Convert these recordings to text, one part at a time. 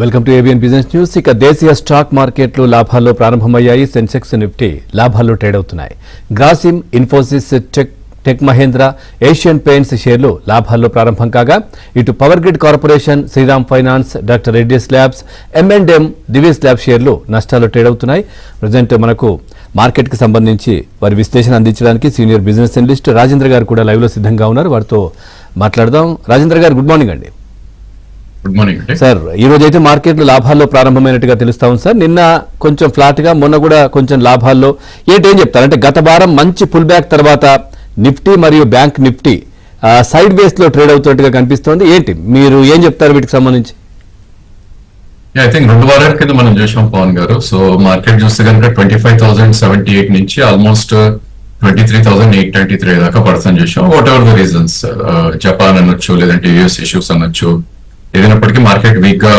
Welcome to ABN business news ఇక దేశీయ stock మార్కెట్లు లాభాల్లో ప్రారంభమయ్యాయి. సెన్సెక్స్ నిఫ్టీ లాభాల్లో ట్రేడ్ అవుతున్నాయి. Grasim Infosys Tech Tech Mahindra Asian Paints షేర్లు లాభాల్లో ప్రారంభం కాగా ఇటు Power Grid Corporation Shriram Finance doctor Reddy's labs M&M, M and M Divi's lab షేర్లు నష్టాల్లో ట్రేడ్ అవుతున్నాయి. ప్రజెంట్ మనకు మార్కెట్కి సంబంధించి వారి విశ్లేషణ అందించడానికి సీనియర్ బిజినెస్ అనలిస్ట్ రాజేంద్ర గారు కూడా లైవ్లో సిద్ధంగా ఉన్నారు. వారితో మాట్లాడదాం. రాజేంద్ర గారు గుడ్ మార్నింగ్ అండి. గుడ్ మార్నింగ్ సార్ ఈ రోజు అయితే మార్కెట్లు లాభాల్లో ప్రారంభమైనట్టుగా తెలుస్తా ఉంది సార్ నిన్న కొంచెం ఫ్లాట్గా మొన్న కూడా కొంచెం లాభాల్లో. ఏంటి ఏం చెప్తారు? అంటే గత వారం మంచి పుల్ బ్యాక్ తర్వాత నిఫ్టీ మరియు బ్యాంక్ నిఫ్టీ సైడ్ వేస్లో ట్రేడ్ అవుతున్నట్టుగా కనిపిస్తోంది. ఏంటి? మీరు ఏం చెప్తారు వీటికి సంబంధించి? ఐ థింక్ రెండు వారాల కింద మనం చూసాం పవన్ గారు. సో మార్కెట్ చూస్తే కనుక twenty five thousand seventy eight నుంచి almost twenty three thousand eight twenty three దాకా పడుతుంది చూసాం whatever the reasons Japan అనొచ్చు లేదంటే యుఎస్ ఇష్యూస్ అనొచ్చు ఏదైనప్పటికీ మార్కెట్ వీక్గా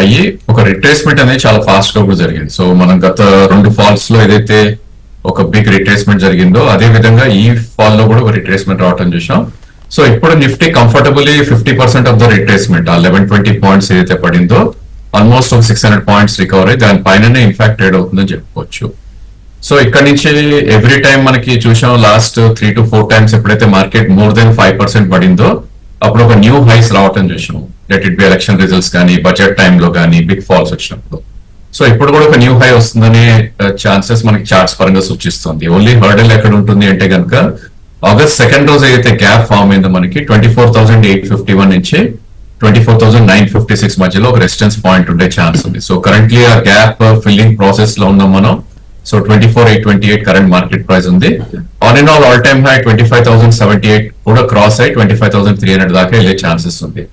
అయ్యి ఒక రిట్రేస్మెంట్ అనేది చాలా ఫాస్ట్గా కూడా జరిగింది. సో మనం గత రెండు ఫాల్స్లో ఏదైతే ఒక బిగ్ రిట్రేస్మెంట్ జరిగిందో అదే విధంగా ఈ ఫాల్లో కూడా ఒక రిట్రేస్మెంట్ రావటం చూసాం సో ఇప్పుడు Nifty comfortably fifty percent of the retracement ఆ లెవెన్ ట్వంటీ పాయింట్స్ ఏదైతే పడిందో ఆల్మోస్ట్ ఒక సిక్స్ హండ్రెడ్ పాయింట్స్ రికవర్ అయ్యి దాని పైననే ఇన్ఫాక్ట్ ట్రేడ్ అవుతుందని చెప్పుకోవచ్చు. సో ఇక్కడ నుంచి ఎవ్రీ టైం మనకి చూసాం last three to four times ఎప్పుడైతే market more than five percent పడిందో అప్పుడు ఒక న్యూ హైస్ రావటం చూసాం let it be election results కానీ బడ్జెట్ టైంలో కానీ బిగ్ ఫాల్స్ వచ్చినప్పుడు. సో ఇప్పుడు కూడా ఒక న్యూ హై వస్తుందనే uh, ఛాన్సెస్ మనకి చార్ట్స్ పరంగా సూచిస్తుంది. ఓన్లీ హర్డల్ ఎక్కడ ఉంటుంది అంటే కనుక ఆగస్ట్ సెకండ్ రోజు అయితే గ్యాప్ ఫామ్ అయిందో మనకి twenty four thousand eight fifty one నుంచి twenty four thousand nine fifty six మధ్యలో ఒక రెసిస్టెన్స్ పాయింట్ ఉండే ఛాన్స్ ఉంది. సో కరెంట్లీ ఆ గ్యాప్ ఫిల్లింగ్ ప్రాసెస్లో ఉన్నాం మనం. So twenty four eight twenty eight current market price ఉంది. On and all all time high twenty five thousand seventy eight కూడా క్రాస్ అయ్యి twenty five thousand three hundred దాకా వెళ్ళే ఛాన్సెస్ ఉంది.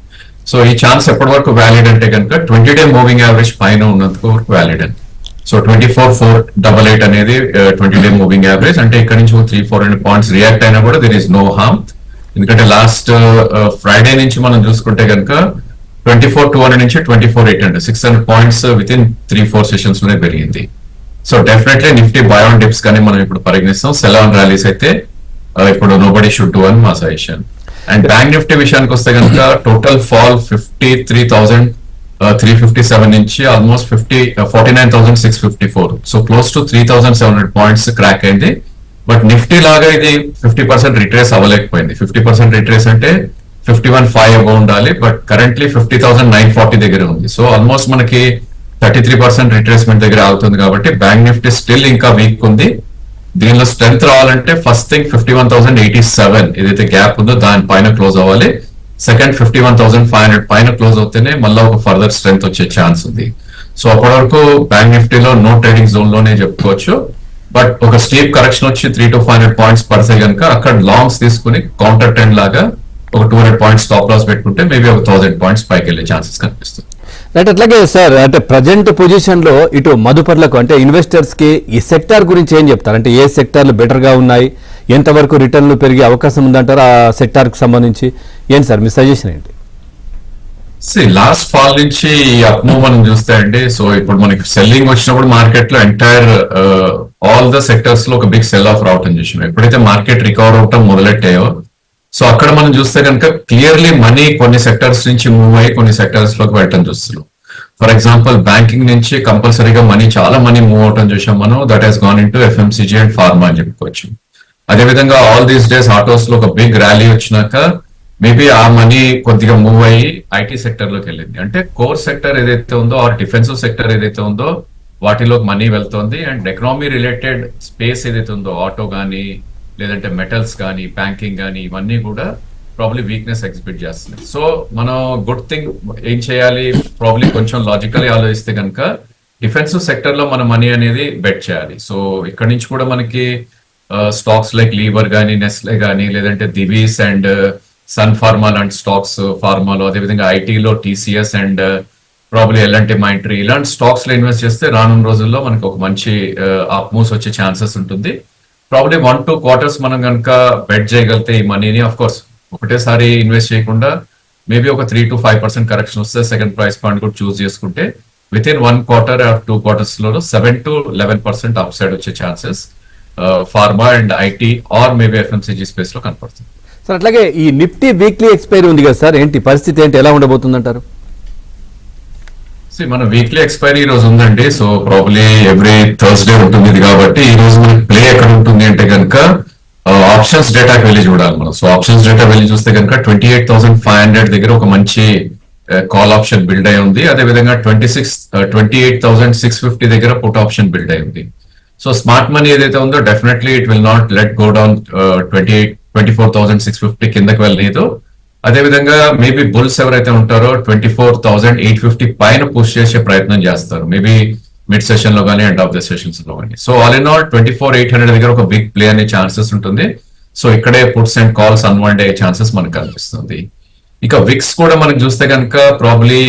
సో ఈ ఛాన్స్ ఎప్పటి వరకు వ్యాలిడ్ అంటే కనుక ట్వంటీ డే మూవింగ్ యావరేజ్ పైన ఉన్నందుకు వరకు వ్యాలిడ్ అని so twenty four four double eight అనేది ట్వంటీ డే మూవింగ్ యావరేజ్ అంటే ఇక్కడ నుంచి three four hundred points react అయినా కూడా దర్ ఇస్ నో హార్మ్ ఎందుకంటే లాస్ట్ ఫ్రైడే uh, uh, నుంచి మనం చూసుకుంటే కనుక ట్వంటీ ఫోర్ టూ హండ్రెడ్ నుంచి twenty four eight hundred six hundred points within three four సెషన్స్లోనే పెరిగింది. So definitely Nifty buy on dips కానీ మనం ఇప్పుడు పరిగణిస్తాం. సెలాన్ ర్యాలీస్ అయితే uh, ఇప్పుడు నోబడి షుడ్ డూ అని మా సజెషన్ అండ్ బ్యాంక్ నిఫ్టీ విషయానికి వస్తే కనుక total fall fifty three thousand three fifty seven నుంచి almost fifty forty nine thousand six fifty four so close to three thousand seven hundred points crack అయింది. But Nifty లాగా ఇది fifty percent retrace అవ్వలేకపోయింది. Fifty percent retrace అంటే fifty one five above ఉండాలి. But currently fifty thousand nine forty దగ్గర ఉంది. So almost మనకి thirty three percent retracement దగ్గర అవుతుంది కాబట్టి బ్యాంక్ నిఫ్టీ స్టిల్ ఇంకా వీక్ ఉంది. దీనిలో స్ట్రెంత్ రావాలంటే first thing fifty one thousand eighty seven ఏదైతే గ్యాప్ ఉందో దాని పైన క్లోజ్ అవ్వాలి. Second fifty one thousand five hundred పైన క్లోజ్ అవుతేనే మళ్ళీ ఒక ఫర్దర్ స్ట్రెంత్ వచ్చే ఛాన్స్ ఉంది. సో అప్పటి వరకు బ్యాంక్ నిఫ్టీలో నో ట్రేడింగ్ జోన్లోనే చెప్పుకోవచ్చు. బట్ ఒక స్టీప్ కరెక్షన్ వచ్చి three to five hundred points పడితే కనుక అక్కడ లాంగ్స్ తీసుకుని కౌంటర్ ట్రెండ్ లాగా ఒక two hundred points stop loss పెట్టుకుంటే మేబీ ఒక థౌసండ్ పాయింట్స్ పైకి వెళ్ళే ఛాన్సెస్ కనిపిస్తుంది రైట్ అట్లాగే సార్ అంటే ప్రజెంట్ పొజిషన్లో ఇటు మదుపర్లకు అంటే ఇన్వెస్టర్స్కి ఈ సెక్టార్ గురించి ఏం చెప్తారు? అంటే ఏ సెక్టార్లు బెటర్గా ఉన్నాయి? ఎంతవరకు రిటర్న్లు పెరిగే అవకాశం ఉందంటారు ఆ సెక్టార్కి సంబంధించి? ఏంటి సార్ మీ సజెషన్ ఏంటి? లాస్ట్ ఫాల్ నుంచి అప్ మూవ్ మనం చూస్తే అండి సో ఇప్పుడు మనకి సెల్లింగ్ వచ్చినప్పుడు మార్కెట్లో ఎంటైర్ ఆల్ ద సెక్టర్స్లో ఒక బిగ్ సెల్ ఆఫ్ రావటం చూసినాం. ఎప్పుడైతే మార్కెట్ రికవర్ అవటం మొదలెట్టాయో సో అక్కడ మనం చూస్తే కనుక క్లియర్లీ మనీ కొన్ని సెక్టర్స్ నుంచి మూవ్ అయ్యి కొన్ని సెక్టర్స్లోకి వెళ్ళటం చూస్తున్నాం. ఫర్ ఎగ్జాంపుల్ బ్యాంకింగ్ నుంచి కంపల్సరీగా మనీ చాలా మనీ మూవ్ అవటం చూసాం మనం. That has gone into FMCG and pharma అని చెప్పుకోవచ్చు. అదేవిధంగా ఆల్ దీస్ డేస్ ఆటోస్లో ఒక బిగ్ ర్యాలీ వచ్చినాక మేబీ ఆ మనీ కొద్దిగా మూవ్ అయ్యి ఐటీ సెక్టర్లోకి వెళ్ళింది. అంటే కోర్ సెక్టర్ ఏదైతే ఉందో ఆర్ డిఫెన్సివ్ సెక్టర్ ఏదైతే ఉందో వాటిలోకి మనీ వెళ్తోంది. అండ్ ఎకనామీ రిలేటెడ్ స్పేస్ ఏదైతే ఉందో ఆటో కానీ లేదంటే మెటల్స్ కానీ బ్యాంకింగ్ కానీ ఇవన్నీ కూడా ప్రాబ్లీ వీక్నెస్ ఎగ్జిబిట్ చేస్తున్నాయి. సో మనం గుడ్ థింగ్ ఏం చేయాలి? ప్రాబ్లీ కొంచెం లాజికల్ ఆలోచిస్తే కనుక డిఫెన్సివ్ సెక్టర్లో మన మనీ అనేది బెట్ చేయాలి. సో ఇక్కడ నుంచి కూడా మనకి స్టాక్స్ లైక్ లీవర్ కానీ నెస్లే కానీ లేదంటే దివీస్ అండ్ సన్ ఫార్మా లాంటి స్టాక్స్ ఫార్మాలో uh, అదేవిధంగా ఐటీలో టీసీఎస్ అండ్ ప్రాబ్లీ ఎలాంటి మైంట్రీ ఇలాంటి స్టాక్స్లో ఇన్వెస్ట్ చేస్తే రానున్న రోజుల్లో మనకు ఒక మంచి uh, అప్ మూవ్స్ వచ్చే ఛాన్సెస్ ఉంటుంది. ప్రాబ్లీ వన్ టూ క్వార్టర్స్ మనం కనుక బెట్ చేయగలిగితే ఈ మనీని ఆఫ్ కోర్స్ ఒకటేసారి ఇన్వెస్ట్ చేయకుండా మేబీ ఒక three to five percent correction వస్తే సెకండ్ ప్రైస్ పాయింట్ కూడా చూస్ చేసుకుంటే within one quarter or two క్వార్టర్స్లో seven to eleven percent upside వచ్చే chances pharma and IT or maybe FMCG స్పేస్లో కనపడుతుంది. సార్ అట్లాగే ఈ నిఫ్టీ వీక్లీ ఎక్స్పైరీ ఉంది కదా సార్ ఏంటి? పరిస్థితి ఏంటి? ఎలా ఉండబోతుంది అంటారు మన వీక్లీ ఎక్స్పైరీ ఈ రోజు ఉందండి. సో ప్రాబ్లీ ఎవ్రీ థర్స్డే ఉంటుంది ఇది కాబట్టి ఈ రోజు మనకి ప్లే ఎక్కడ ఉంటుంది అంటే కనుక ఆప్షన్స్ డేటాకి వెళ్ళి చూడాలి మనం. సో ఆప్షన్స్ డేటా వెళ్ళి చూస్తే కనుక twenty eight thousand five hundred దగ్గర ఒక మంచి కాల్ ఆప్షన్ బిల్డ్ అయి ఉంది. అదే విధంగా twenty six twenty eight thousand six fifty దగ్గర పుట్ ఆప్షన్ బిల్డ్ అయి ఉంది. సో స్మార్ట్ మనీ ఏదైతే ఉందో definitely it will not let go down twenty eight twenty four thousand six fifty కిందకి వెళ్ళలేదు. అదే విధంగా మేబీ బుల్స్ ఎవరైతే ఉంటారో twenty four thousand eight fifty పైన పుష్ చేసే ప్రయత్నం చేస్తారు. మేబీ మిడ్ సెషన్లో కానీ ఎండ్ ఆఫ్ ద సెషన్స్లో కానీ so all in all twenty four eight hundred దగ్గర ఒక బిగ్ ప్లే అనే ఛాన్సెస్ ఉంటుంది. సో ఇక్కడే పుట్స్ అండ్ కాల్స్ అన్వాండ్ అయ్యే ఛాన్సెస్ మనకు కనిపిస్తుంది. ఇక విక్స్ కూడా మనకు చూస్తే కనుక probably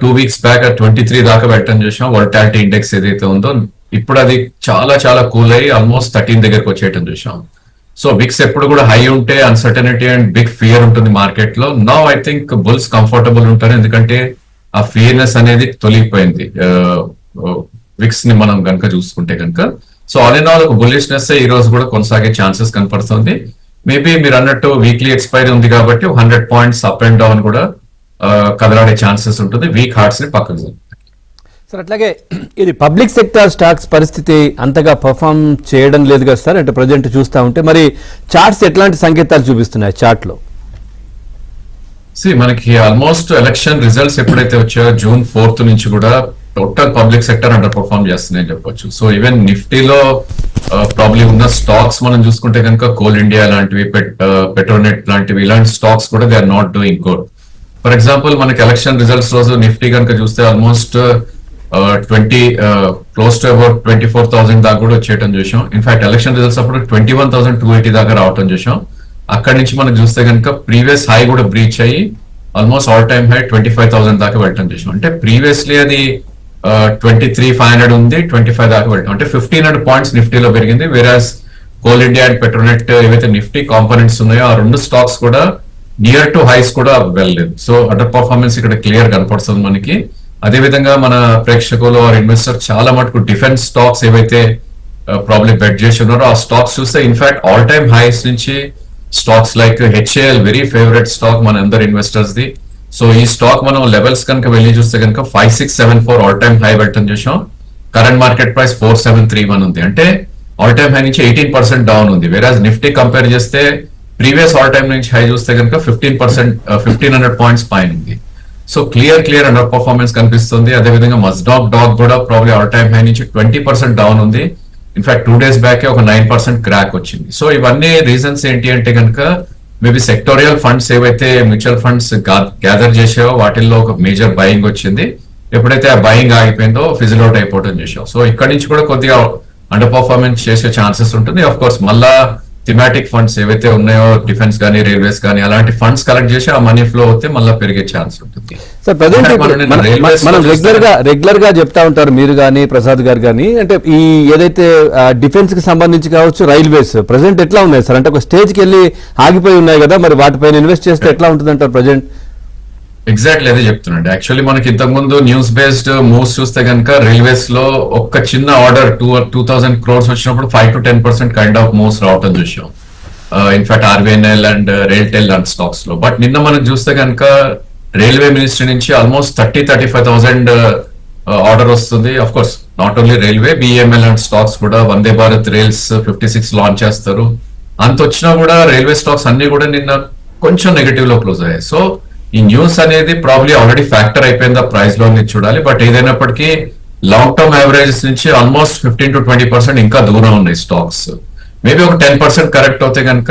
two weeks back twenty three దాకా పెట్టడం చూసాం. వర్టాలిటీ ఇండెక్స్ ఏదైతే ఉందో ఇప్పుడు అది చాలా చాలా కూల్ అయ్యి ఆల్మోస్ట్ థర్టీన్ దగ్గరకు వచ్చేయటం చూసాం. సో విక్స్ ఎప్పుడు కూడా హై ఉంటే అన్సర్టనిటీ అండ్ బిగ్ ఫియర్ ఉంటుంది మార్కెట్లో now I think bulls comfortable ఉంటారు. ఎందుకంటే ఆ ఫియర్నెస్ అనేది తొలగిపోయింది. Uh, uh, విక్స్ని మనం కనుక చూసుకుంటే కనుక సో ఆల్ ఇన్ ఆల్ ఒక బుల్లిష్నెస్ ఈ రోజు కూడా కొనసాగే ఛాన్సెస్ కనపడుతుంది. మేబీ మీరు అన్నట్టు వీక్లీ ఎక్స్పైరీ ఉంది కాబట్టి hundred points up and down కూడా uh, కదలాడే ఛాన్సెస్ ఉంటుంది. వీక్ హార్ట్స్ని పక్కకు సార్ అట్లాగే ఇది పబ్లిక్ సెక్టార్ స్టాక్స్ పరిస్థితి అంతగా పర్ఫామ్ చేయడం లేదు కదా సార్ అంటే ప్రజెంట్ చూస్తూ ఉంటే. మరి చార్ట్స్ ఎట్లాంటి సంకేతాలు చూపిస్తున్నాయి చార్ట్లో? సి మనకి ఆల్మోస్ట్ ఎలక్షన్ రిజల్ట్స్ ఎప్పుడైతే వచ్చాయో జూన్ ఫోర్త్ నుంచి కూడా total public sector underperform చేస్తున్నాయని చెప్పొచ్చు. సో ఈవెన్ నిఫ్టీలో ప్రాబ్లమ్ ఉన్న స్టాక్స్ మనం చూసుకుంటే కనుక కోల్ ఇండియా లాంటివి పెట్రోనెట్ లాంటివి ఇలాంటి స్టాక్స్ కూడా they are not doing good. For example మనకి ఎలక్షన్ రిజల్ట్స్ రోజు నిఫ్టీ కనుక చూస్తే almost twenty close to about twenty four thousand దాకా కూడా వచ్చేయటం చూసాం. ఇన్ఫాక్ట్ ఎలక్షన్ రిజల్ట్స్ అప్పుడు twenty one thousand two eighty దాకా రావటం చూసాం. అక్కడి నుంచి మనం చూస్తే కనుక ప్రీవియస్ హై కూడా బ్రీచ్ అయ్యి almost all time high twenty five thousand దాకా వెళ్ళటం చూసాం. అంటే ప్రీవియస్లీ అది ట్వంటీ త్రీ ఫైవ్ హండ్రెడ్ ఉంది ట్వంటీ ఫైవ్ దాకా వెళ్ళటం. అంటే ఫిఫ్టీన్ హండ్రెడ్ పాయింట్స్ నిఫ్టీలో పెరిగింది. Whereas Coal India and Petronet ఏవైతే నిఫ్టీ కాంపోనెంట్స్ ఉన్నాయో ఆ రెండు స్టాక్స్ కూడా నియర్ టు హైస్ కూడా వెళ్ళలేదు. సో అండర్ పర్ఫార్మెన్స్ ఇక్కడ క్లియర్ కనపడుతుంది మనకి. అదే విధంగా మన ప్రేక్షకులు ఆర్ ఇన్వెస్టర్ చాలా మటుకు డిఫెన్స్ స్టాక్స్ ఏవైతే ప్రాబ్లమ్ బెట్ చేసి ఉన్నారో ఆ స్టాక్స్ చూస్తే in fact all time highs నుంచి stocks like HAL very favourite stock మన అందరు ఇన్వెస్టర్స్ ది. సో ఈ స్టాక్ మనం లెవెల్స్ కనుక వెళ్ళి చూస్తే కనుక five six seven four all time high పెట్టడం చూసాం current market price four seven three one ఉంది. అంటే ఆల్ టైమ్ హై నుంచి ఎయిటీన్ పర్సెంట్ డౌన్ ఉంది. వేరాజ్ నిఫ్టీ కంపేర్ చేస్తే ప్రీవియస్ ఆల్ టైమ్ నుంచి హై చూస్తే కనుక fifteen percent fifteen hundred points పైన ఉంది. So clear clear underperformance కనిపిస్తుంది. అదేవిధంగా మజ్డాక్ డాక్ కూడా ప్రాబ్లీ ఆల్ టైమ్ హై నుంచి ట్వంటీ పర్సెంట్ డౌన్ ఉంది. In fact two days back ఒక నైన్ పర్సెంట్ క్రాక్ వచ్చింది. సో ఇవన్నీ రీజన్స్ ఏంటి అంటే కనుక మేబీ సెక్టోరియల్ ఫండ్స్ ఏవైతే మ్యూచువల్ ఫండ్స్ గ్యాదర్ చేసావో వాటిల్లో ఒక మేజర్ బయింగ్ వచ్చింది. ఎప్పుడైతే ఆ బయింగ్ ఆగిపోయిందో ఫిజిల్ అవుట్ అయిపోవడం చేసాం సో ఇక్కడ నుంచి కూడా కొద్దిగా అండర్ పర్ఫార్మెన్స్ చేసే ఛాన్సెస్ ఉంటుంది. ఆఫ్ కోర్స్ మళ్ళా థిమాటిక్ ఫండ్స్ ఏవైతే ఉన్నాయో డిఫెన్స్ కానీ రైల్వేస్ కానీ అలాంటి ఫండ్స్ కలెక్ట్ చేసి ఆ మనీ ఫ్లో అవుతే మళ్ళీ పెరిగే ఛాన్స్ ఉంటుంది. సార్ ప్రజెంట్ మనం రెగ్యులర్గా రెగ్యులర్గా చెప్తా ఉంటారు మీరు కానీ ప్రసాద్ గారు కానీ అంటే ఈ ఏదైతే డిఫెన్స్కి సంబంధించి కావచ్చు రైల్వేస్ ప్రజెంట్ ఎట్లా ఉన్నాయి సార్ అంటే ఒక స్టేజ్కి వెళ్ళి ఆగిపోయి ఉన్నాయి కదా మరి వాటిపైన ఇన్వెస్ట్ చేస్తే ఎట్లా ఉంటుంది అంటారు ప్రజెంట్ ఎగ్జాక్ట్లీ అదే చెప్తున్నాండి యాక్చువల్లీ మనకి ఇంతకుముందు న్యూస్ బేస్డ్ మూవ్స్ చూస్తే కనుక రైల్వేస్లో ఒక్క చిన్న order two two thousand crores వచ్చినప్పుడు five to ten percent kind of moves రావటం చూసాం in fact RVNL and RailTel and స్టాక్స్లో. బట్ నిన్న మనం చూస్తే కనుక రైల్వే మినిస్ట్రీ నుంచి almost thirty thirty five thousand order వస్తుంది. Of course not only railway BML and stocks కూడా Vande Bharat rails fifty six launch చేస్తారు. అంత వచ్చినా కూడా రైల్వే స్టాక్స్ అన్ని కూడా నిన్న కొంచెం నెగటివ్లో క్లోజ్ అయ్యాయి. సో ఈ న్యూస్ అనేది ప్రాబ్లీ ఆల్రెడీ ఫ్యాక్టర్ అయిపోయింది ఆ ప్రైస్లో చూడాలి. బట్ ఏదైనప్పటికీ లాంగ్ టర్మ్ యావరేజెస్ నుంచి almost fifteen to twenty percent ఇంకా దూరం ఉన్నాయి స్టాక్స్ మేబీ ఒక టెన్ పర్సెంట్ కరెక్ట్ అవుతే కనుక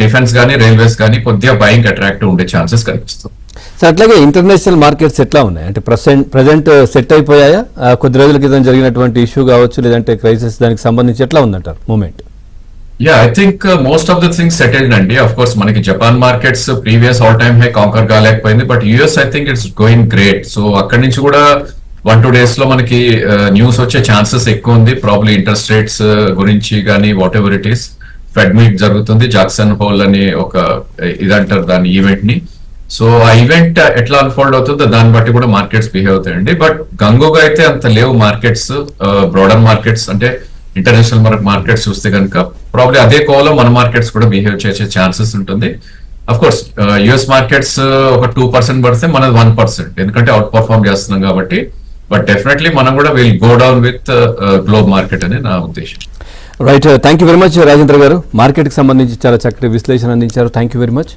డిఫెన్స్ కానీ రైల్వేస్ కానీ కొద్దిగా బయింగ్ అట్రాక్టివ్ ఉండే ఛాన్సెస్ కనిపిస్తుంది సార్ అట్లాగే ఇంటర్నేషనల్ మార్కెట్స్ ఎట్లా ఉన్నాయి? అంటే ప్రజెంట్ ప్రజెంట్ సెట్ అయిపోయాయా? కొద్ది రోజుల క్రితం జరిగినటువంటి ఇష్యూ కావచ్చు లేదంటే క్రైసిస్ దానికి సంబంధించి ఎట్లా ఉందంటారు? Moment ya I think most of the things settled అండి అఫ్ కోర్స్ మనకి Japan markets previous all time high conquer కాలేకపోయింది but US I think it's going great so అక్కడి నుంచి కూడా వన్ టూ డేస్లో మనకి uh, న్యూస్ వచ్చే ఛాన్సెస్ ఎక్కువ ఉంది. ప్రాబ్లీ ఇంట్రెస్ట్ రేట్స్ గురించి కానీ whatever it is Fed meet జరుగుతుంది. జాక్సన్ హోల్ అని ఒక ఇది ఇదంటారు దాని ఈవెంట్ని. సో ఆ ఈవెంట్ uh, ఎట్లా అన్ఫోల్డ్ అవుతుందో దాన్ని బట్టి కూడా మార్కెట్స్ బిహేవ్ అవుతాయండి. బట్ గంగోగా అయితే అంత లేవు మార్కెట్స్ బ్రాడర్ మార్కెట్స్ అంటే ఇంటర్నేషనల్ మార్కెట్స్ చూస్తే కనుక ప్రాబ్లీ అదే కోవలో మన మార్కెట్స్ కూడా బిహేవ్ చేసే ఛాన్సెస్ ఉంటుంది. అఫ్ కోర్స్ యుఎస్ మార్కెట్స్ ఒక టూ పర్సెంట్ పడితే మనది వన్ పర్సెంట్ ఎందుకంటే అవుట్ పర్ఫార్మ్ చేస్తున్నాం కాబట్టి బట్ డెఫినెట్లీ మనం కూడా will go down with global market అని నా ఉద్దేశం. Right thank you very much Rajendra గారు. మార్కెట్కి సంబంధించి చాలా చక్కటి విశ్లేషణ అందించారు. Thank you very much